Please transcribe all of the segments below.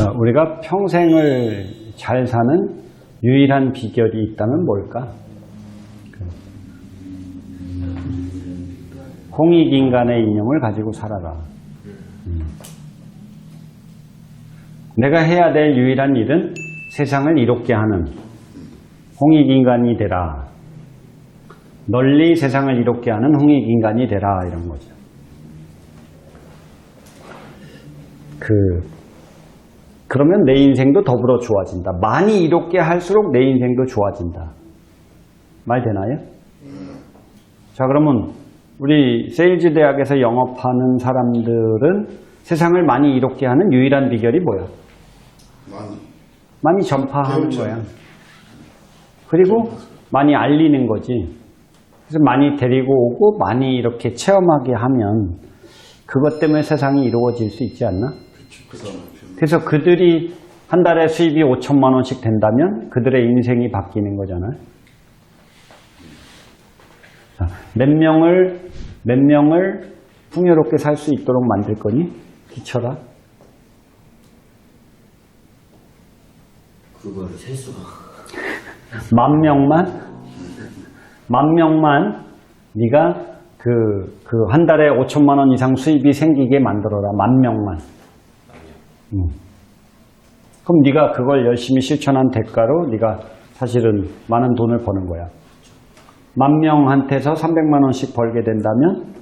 자, 우리가 평생을 잘 사는 유일한 비결이 있다면 뭘까? 그 홍익인간의 이념을 가지고 살아라. 음. 내가 해야 될 유일한 일은 세상을 이롭게 하는 홍익인간이 되라. 널리 세상을 이롭게 하는 홍익인간이 되라. 이런 거죠. 그, 그러면 내 인생도 더불어 좋아진다. 많이 이롭게 할수록 내 인생도 좋아진다. 말 되나요? 자, 그러면 우리 세일즈 대학에서 영업하는 사람들은 세상을 많이 이롭게 하는 유일한 비결이 뭐야? 많이 많이 전파하는 그렇죠. 거야. 그리고 많이 알리는 거지. 그래서 많이 데리고 오고 많이 이렇게 체험하게 하면 그것 때문에 세상이 이루어질 수 있지 않나? 그 사람 그래서 그들이 한 달에 수입이 5천만 원씩 된다면 그들의 인생이 바뀌는 거잖아요. 자, 몇 명을 몇 명을 풍요롭게 살 수 있도록 만들 거니? 기쳐라. 그거를 셀 수가. 만 명만 만 명만 네가 그 그 한 달에 5천만 원 이상 수입이 생기게 만들어라. 만 명만. 음. 그럼 네가 그걸 열심히 실천한 대가로 네가 사실은 많은 돈을 버는 거야. 만 명한테서 300만 원씩 벌게 된다면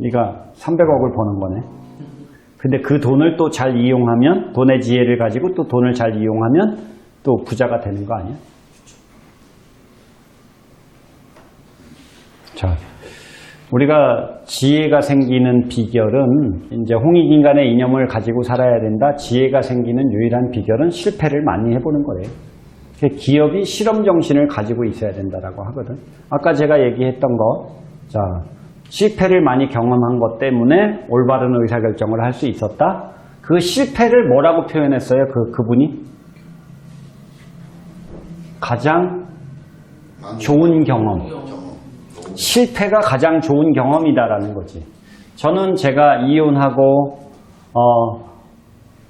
네가 300억을 버는 거네. 근데 그 돈을 또 잘 이용하면 돈의 지혜를 가지고 또 돈을 잘 이용하면 또 부자가 되는 거 아니야? 자, 우리가 지혜가 생기는 비결은 이제 홍익인간의 이념을 가지고 살아야 된다. 지혜가 생기는 유일한 비결은 실패를 많이 해보는 거예요. 그 기업이 실험 정신을 가지고 있어야 된다라고 하거든. 아까 제가 얘기했던 거, 자, 실패를 많이 경험한 것 때문에 올바른 의사결정을 할 수 있었다. 그 실패를 뭐라고 표현했어요? 그, 그분이? 가장 좋은 경험. 실패가 가장 좋은 경험이다라는 거지. 저는 제가 이혼하고 어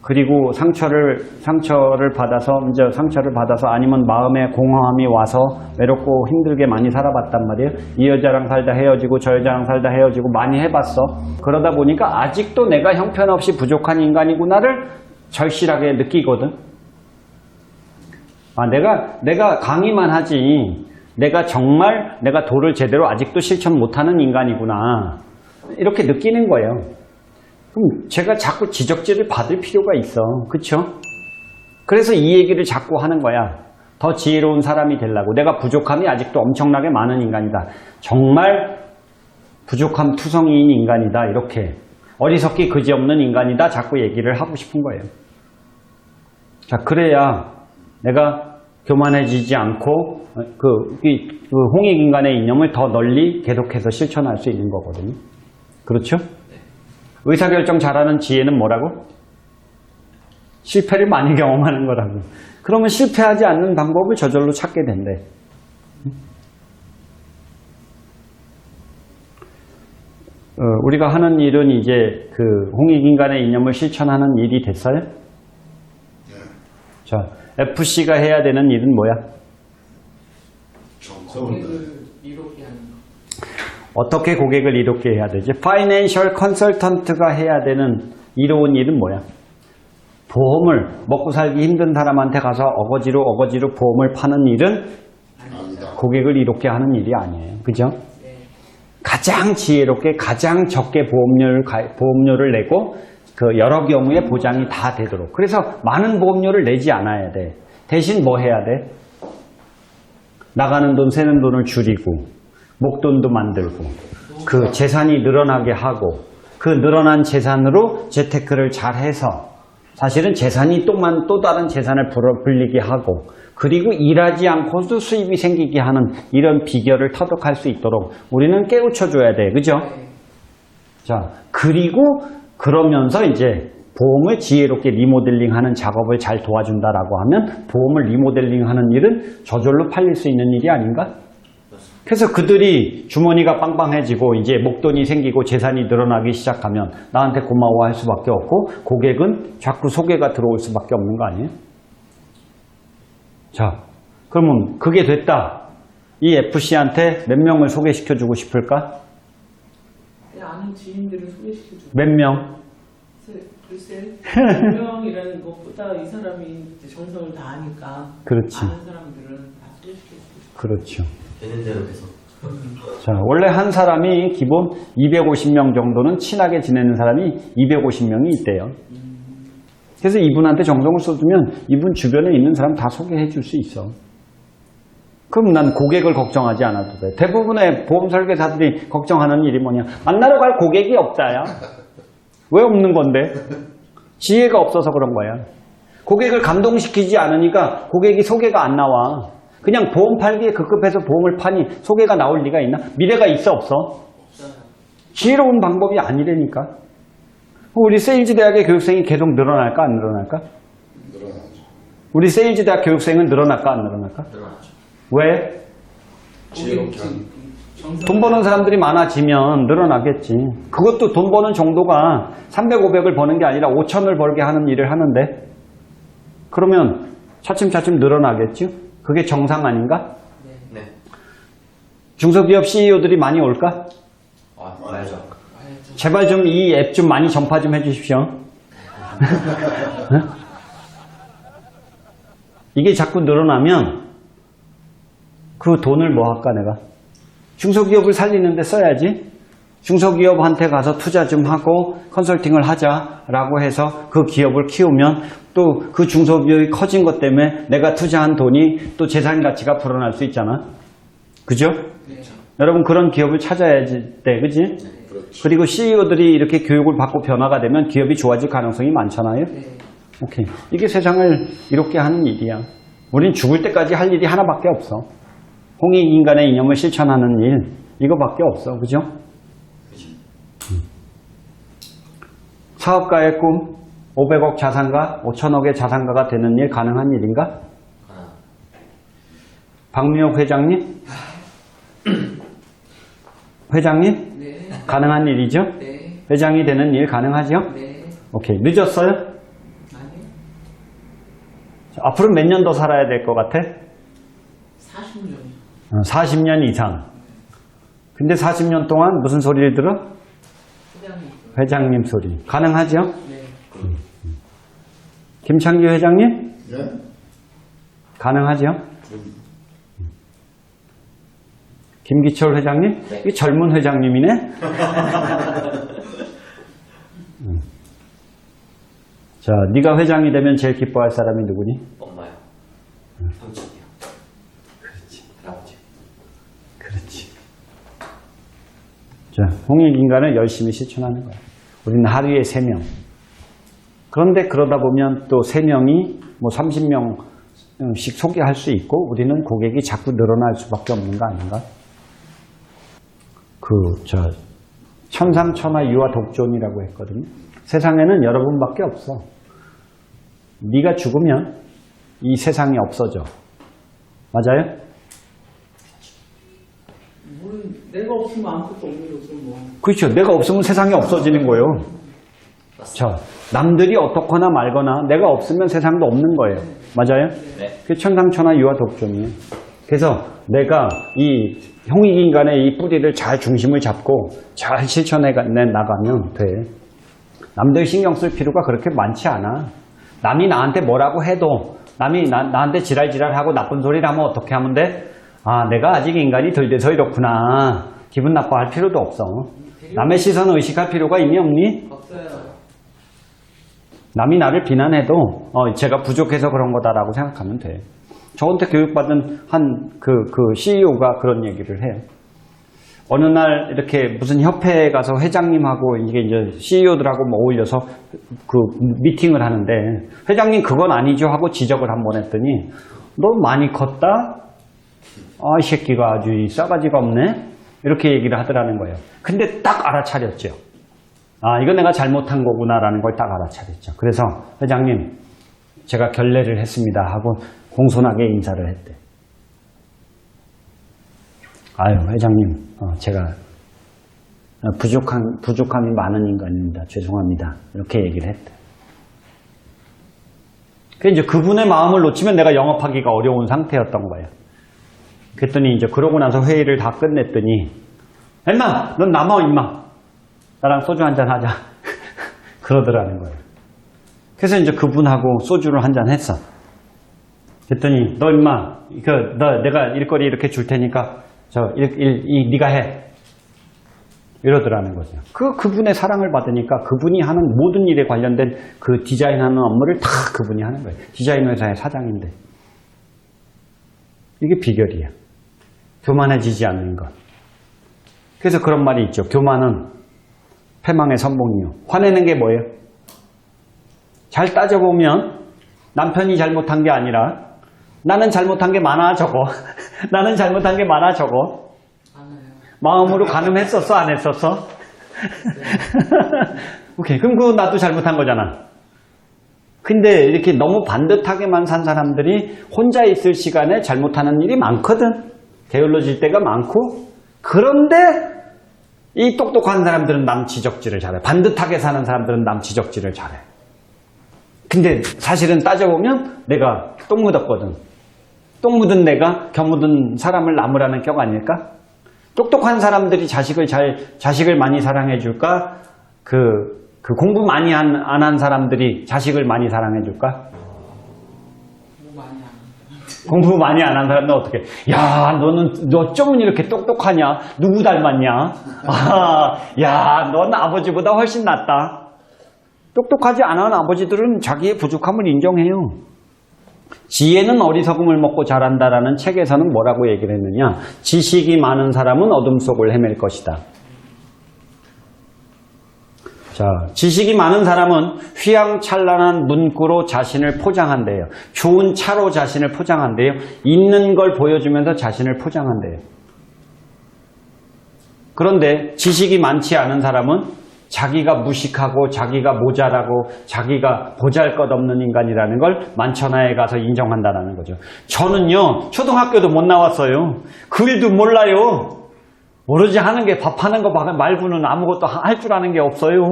그리고 상처를 상처를 받아서 이제 상처를 받아서 아니면 마음에 공허함이 와서 외롭고 힘들게 많이 살아봤단 말이에요. 이 여자랑 살다 헤어지고 저 여자랑 살다 헤어지고 많이 해봤어. 그러다 보니까 아직도 내가 형편없이 부족한 인간이구나를 절실하게 느끼거든. 아, 내가, 내가 강의만 하지. 내가 정말 내가 도를 제대로 아직도 실천 못하는 인간이구나. 이렇게 느끼는 거예요. 그럼 제가 자꾸 지적질을 받을 필요가 있어. 그쵸? 그래서 이 얘기를 자꾸 하는 거야. 더 지혜로운 사람이 되려고. 내가 부족함이 아직도 엄청나게 많은 인간이다. 정말 부족함 투성이인 인간이다. 이렇게. 어리석기 그지없는 인간이다. 자꾸 얘기를 하고 싶은 거예요. 자, 그래야 내가 교만해지지 않고 어, 그, 이- 그 홍익인간의 이념을 더 널리 계속해서 실천할 수 있는 거거든요. 그렇죠? 의사결정 잘하는 지혜는 뭐라고? 실패를 많이 경험하는 거라고. 그러면 실패하지 않는 방법을 저절로 찾게 된대. 어, 우리가 하는 일은 이제 그 홍익인간의 이념을 실천하는 일이 됐어요? 네. 자, FC가 해야 되는 일은 뭐야? 하는. 어떻게 고객을 이롭게 해야 되지? 파이낸셜 컨설턴트가 해야 되는 이로운 일은 뭐야? 보험을 먹고 살기 힘든 사람한테 가서 어거지로 어거지로 보험을 파는 일은 아니다 고객을 이롭게 하는 일이 아니에요. 그죠? 네. 가장 지혜롭게 가장 적게 보험료를 가- 보험료를 내고 그 여러 경우에 보장이 다 되도록. 그래서 많은 보험료를 내지 않아야 돼. 대신 뭐 해야 돼? 나가는 돈, 새는 돈을 줄이고 목돈도 만들고 그 재산이 늘어나게 하고 그 늘어난 재산으로 재테크를 잘 해서 사실은 재산이 또만 또 다른 재산을 불리게 하고 그리고 일하지 않고도 수입이 생기게 하는 이런 비결을 터득할 수 있도록 우리는 깨우쳐 줘야 돼. 그죠? 자, 그리고 그러면서 이제 보험을 지혜롭게 리모델링 하는 작업을 잘 도와준다라고 하면 보험을 리모델링 하는 일은 저절로 팔릴 수 있는 일이 아닌가? 그래서 그들이 주머니가 빵빵해지고 이제 목돈이 생기고 재산이 늘어나기 시작하면 나한테 고마워할 수밖에 없고 고객은 자꾸 소개가 들어올 수밖에 없는 거 아니에요? 자, 그러면 그게 됐다. 이 FC한테 몇 명을 소개시켜주고 싶을까? 내 아는 지인들을 소개시켜주고 몇 명? 글쎄 분명이라는 것보다 이 사람이 이제 정성을 다하니까 그렇지. 아는 사람들은 다 소개시켜주고 그렇죠. 되는 대로 계속. 자, 원래 한 사람이 기본 250명 정도는 친하게 지내는 사람이 250명이 있대요. 그래서 이분한테 정성을 쏟으면 이분 주변에 있는 사람 다 소개해 줄 수 있어. 그럼 난 고객을 걱정하지 않아도 돼. 대부분의 보험 설계사들이 걱정하는 일이 뭐냐. 만나러 갈 고객이 없다야. 왜 없는 건데? 지혜가 없어서 그런 거야. 고객을 감동시키지 않으니까 고객이 소개가 안 나와. 그냥 보험 팔기에 급급해서 보험을 파니 소개가 나올 리가 있나? 미래가 있어 없어? 지혜로운 방법이 아니라니까. 우리 세일즈 대학의 교육생이 계속 늘어날까 안 늘어날까? 늘어나죠. 우리 세일즈 대학 교육생은 늘어날까 안 늘어날까? 늘어나죠. 왜? 돈 버는 사람들이 많아지면 늘어나겠지. 그것도 돈 버는 정도가 300, 500을 버는 게 아니라 5천을 벌게 하는 일을 하는데 그러면 차츰차츰 늘어나겠죠? 그게 정상 아닌가? 네. 중소기업 CEO들이 많이 올까? 아. 봐야죠. 제발 좀 이 앱 좀 많이 전파 좀 해주십시오. 네? 이게 자꾸 늘어나면 그 돈을 뭐 할까 내가? 중소기업을 살리는데 써야지. 중소기업한테 가서 투자 좀 하고 컨설팅을 하자라고 해서 그 기업을 키우면 또 그 중소기업이 커진 것 때문에 내가 투자한 돈이 또 재산 가치가 불어날 수 있잖아. 그죠? 네. 여러분 그런 기업을 찾아야지 돼, 그지? 그렇죠. 그리고 CEO들이 이렇게 교육을 받고 변화가 되면 기업이 좋아질 가능성이 많잖아요. 네. 오케이. 이게 세상을 이롭게 하는 일이야. 우린 죽을 때까지 할 일이 하나밖에 없어. 홍익 인간의 이념을 실천하는 일, 이거밖에 없어. 그죠? 음. 사업가의 꿈, 500억 자산가, 5천억의 자산가가 되는 일 가능한 일인가? 박미옥 회장님? 회장님? 네. 가능한 일이죠? 네. 회장이 되는 일 가능하죠? 네. 오케이. 늦었어요? 앞으로 몇 년 더 살아야 될 것 같아? 40년이요. 40년 이상. 근데 40년 동안 무슨 소리를 들어? 회장님. 회장님 소리. 가능하죠? 네. 김창기 회장님? 예? 가능하죠? 그럼 김기철 회장님? 네. 이 젊은 회장님이네? 음. 자, 네가 회장이 되면 제일 기뻐할 사람이 누구니? 엄마요. 삼촌이요. 그렇지. 할아버지. 그렇지. 자, 홍익인간을 열심히 실천하는 거야. 우리는 하루에 3명. 그런데 그러다 보면 또 3명이 뭐 30명씩 소개할 수 있고 우리는 고객이 자꾸 늘어날 수밖에 없는 거 아닌가? 그, 저, 천상천하 유아 독존이라고 했거든요. 세상에는 여러분밖에 없어. 네가 죽으면 이 세상이 없어져. 맞아요? 뭘 내가 없으면 아무것도 없는 거죠 뭐. 그렇죠. 내가 없으면 세상이 없어지는 거예요. 자, 남들이 어떻거나 말거나 내가 없으면 세상도 없는 거예요. 맞아요? 네. 그 천상천하 유아 독존이에요. 그래서 내가 이 홍익인간의 이 뿌리를 잘 중심을 잡고 잘 실천해 나가면 돼. 남들 신경 쓸 필요가 그렇게 많지 않아. 남이 나한테 뭐라고 해도 남이 나, 나한테 지랄지랄하고 나쁜 소리를 하면 어떻게 하면 돼? 아, 내가 아직 인간이 덜 돼서 이렇구나. 기분 나빠할 필요도 없어. 남의 시선을 의식할 필요가 있니 없니? 없어요. 남이 나를 비난해도 어, 제가 부족해서 그런 거다라고 생각하면 돼. 저한테 교육받은 한그그 CEO가 그런 얘기를 해요. 어느 날 이렇게 무슨 협회에 가서 회장님하고 이게 이제 CEO들하고 뭐 어울려서 그 미팅을 하는데 회장님 그건 아니죠 하고 지적을 한 번 했더니 너 많이 컸다? 아, 이 새끼가 아주 이 싸가지가 없네? 이렇게 얘기를 하더라는 거예요. 근데 딱 알아차렸죠. 아, 이건 내가 잘못한 거구나라는 걸 딱 알아차렸죠. 그래서 회장님, 제가 결례를 했습니다 하고 공손하게 인사를 했대. 아유, 회장님, 어, 제가 어, 부족한, 부족함이 많은 인간입니다. 죄송합니다. 이렇게 얘기를 했대. 그 이제 그분의 마음을 놓치면 내가 영업하기가 어려운 상태였던 거예요. 그랬더니 이제 그러고 나서 회의를 다 끝냈더니, 임마! 넌 남아, 임마! 나랑 소주 한 잔 하자. 그러더라는 거예요. 그래서 이제 그분하고 소주를 한 잔 했어. 그랬더니, 너 임마, 그, 너, 내가 일거리 이렇게 줄 테니까, 저, 일, 일, 이, 네가 해. 이러더라는 거죠. 그, 그분의 사랑을 받으니까 그분이 하는 모든 일에 관련된 그 디자인하는 업무를 다 그분이 하는 거예요. 디자인 회사의 사장인데. 이게 비결이에요. 교만해지지 않는 것. 그래서 그런 말이 있죠. 교만은 패망의 선봉이요. 화내는 게 뭐예요? 잘 따져보면 남편이 잘못한 게 아니라 나는 잘못한 게 많아 저거. 나는 잘못한 게 많아 저거. 마음으로 가늠했었어 안 했었어? 오케이 그럼 그거 나도 잘못한 거잖아. 근데 이렇게 너무 반듯하게만 산 사람들이 혼자 있을 시간에 잘못하는 일이 많거든. 게을러질 때가 많고 그런데 이 똑똑한 사람들은 남 지적질을 잘해. 반듯하게 사는 사람들은 남 지적질을 잘해. 근데 사실은 따져보면 내가 똥 묻었거든. 똥 묻은 내가 겨 묻은 사람을 나무라는 격 아닐까? 똑똑한 사람들이 자식을 잘, 자식을 많이 사랑해 줄까? 그, 그 공부 많이 안 한 사람들이 자식을 많이 사랑해 줄까? 공부 많이 안 한 사람은 어떻게? 야, 너는, 너 어쩌면 이렇게 똑똑하냐? 누구 닮았냐? 아, 야, 넌 아버지보다 훨씬 낫다. 똑똑하지 않은 아버지들은 자기의 부족함을 인정해요. 지혜는 어리석음을 먹고 자란다라는 책에서는 뭐라고 얘기를 했느냐? 지식이 많은 사람은 어둠 속을 헤맬 것이다. 자, 지식이 많은 사람은 휘황찬란한 문구로 자신을 포장한대요. 좋은 차로 자신을 포장한대요. 있는 걸 보여주면서 자신을 포장한대요. 그런데 지식이 많지 않은 사람은 자기가 무식하고 자기가 모자라고 자기가 보잘것없는 인간이라는 걸 만천하에 가서 인정한다는 거죠. 저는요 초등학교도 못 나왔어요. 글도 몰라요. 오로지 하는 게 밥하는 거 말고는 아무것도 할 줄 아는 게 없어요.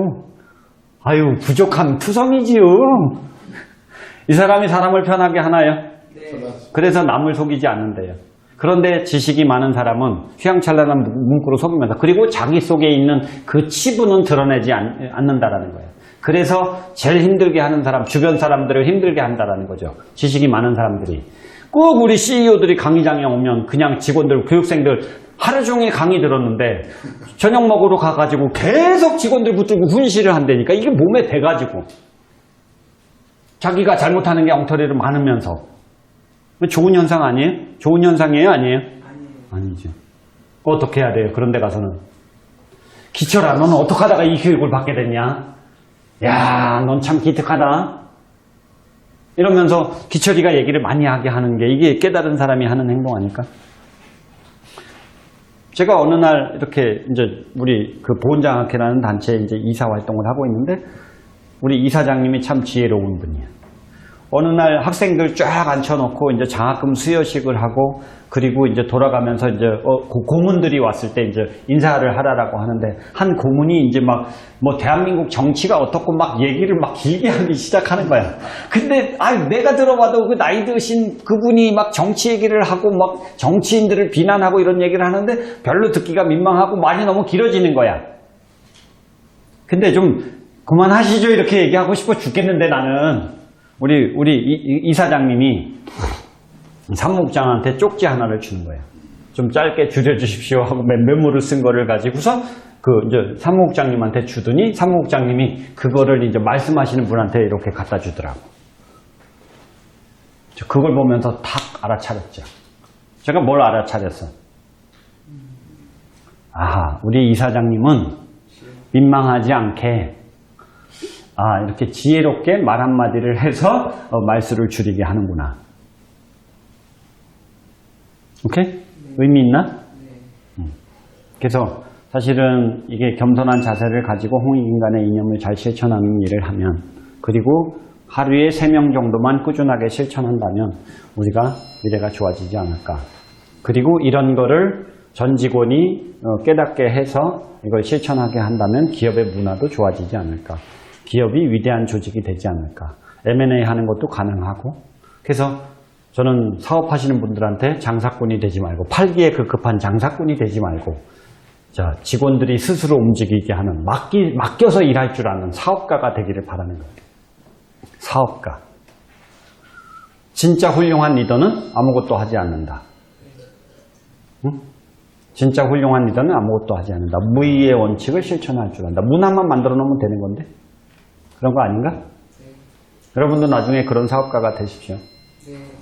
아유 부족한 투성이지요. 이 사람이 사람을 편하게 하나요? 네. 그래서 남을 속이지 않는데요. 그런데 지식이 많은 사람은 휘황찬란한 문구로 속이면서 그리고 자기 속에 있는 그 치부는 드러내지 않, 않는다라는 거예요. 그래서 제일 힘들게 하는 사람, 주변 사람들을 힘들게 한다라는 거죠. 지식이 많은 사람들이. 꼭 우리 CEO들이 강의장에 오면 그냥 직원들, 교육생들 하루 종일 강의 들었는데 저녁 먹으러 가가지고 계속 직원들 붙들고 훈시를 한다니까 이게 몸에 배가지고 자기가 잘못하는 게 엉터리로 많으면서 좋은 현상 아니에요? 좋은 현상이에요? 아니에요? 아니에요. 아니죠. 어떻게 해야 돼요? 그런 데 가서는. 기철아, 너는 어떻게 하다가 이 교육을 받게 됐냐? 야, 넌 참 기특하다. 이러면서 기철이가 얘기를 많이 하게 하는 게 이게 깨달은 사람이 하는 행동 아닐까? 제가 어느 날 이렇게 이제 우리 그 보훈장학회라는 단체에 이제 이사 활동을 하고 있는데 우리 이사장님이 참 지혜로운 분이에요. 어느 날 학생들 쫙 앉혀놓고 이제 장학금 수여식을 하고 그리고 이제 돌아가면서 이제 어, 고- 고문들이 왔을 때 이제 인사를 하라라고 하는데 한 고문이 이제 막 뭐 대한민국 정치가 어떻고 막 얘기를 막 길게 하기 시작하는 거야. 근데 아 내가 들어봐도 그 나이 드신 그분이 막 정치 얘기를 하고 막 정치인들을 비난하고 이런 얘기를 하는데 별로 듣기가 민망하고 말이 너무 길어지는 거야. 근데 좀 그만하시죠 이렇게 얘기하고 싶어 죽겠는데 나는 우리 우리 이, 이- 이사장님이 사무국장한테 쪽지 하나를 주는 거예요. 좀 짧게 줄여주십시오 하고 메- 메모를 쓴 거를 가지고서 그 이제 사무국장님한테 주더니 사무국장님이 그거를 이제 말씀하시는 분한테 이렇게 갖다 주더라고. 저 그걸 보면서 탁 알아차렸죠. 제가 뭘 알아차렸어? 아하, 우리 이사장님은 민망하지 않게 아, 이렇게 지혜롭게 말 한마디를 해서 어, 말수를 줄이게 하는구나. 오케이? 의미 있나? 네. 그래서 사실은 이게 겸손한 자세를 가지고 홍익인간의 이념을 잘 실천하는 일을 하면 그리고 하루에 3명 정도만 꾸준하게 실천한다면 우리가 미래가 좋아지지 않을까. 그리고 이런 거를 전 직원이 어, 깨닫게 해서 이걸 실천하게 한다면 기업의 문화도 좋아지지 않을까. 기업이 위대한 조직이 되지 않을까. M&A 하는 것도 가능하고. 그래서 저는 사업하시는 분들한테 장사꾼이 되지 말고 팔기에 급급한 장사꾼이 되지 말고 자 직원들이 스스로 움직이게 하는 맡기, 맡겨서 일할 줄 아는 사업가가 되기를 바라는 거예요. 사업가. 진짜 훌륭한 리더는 아무것도 하지 않는다. 응? 진짜 훌륭한 리더는 아무것도 하지 않는다. 무의의 원칙을 실천할 줄 안다. 문화만 만들어 놓으면 되는 건데? 그런 거 아닌가? 여러분도 나중에 그런 사업가가 되십시오. 네.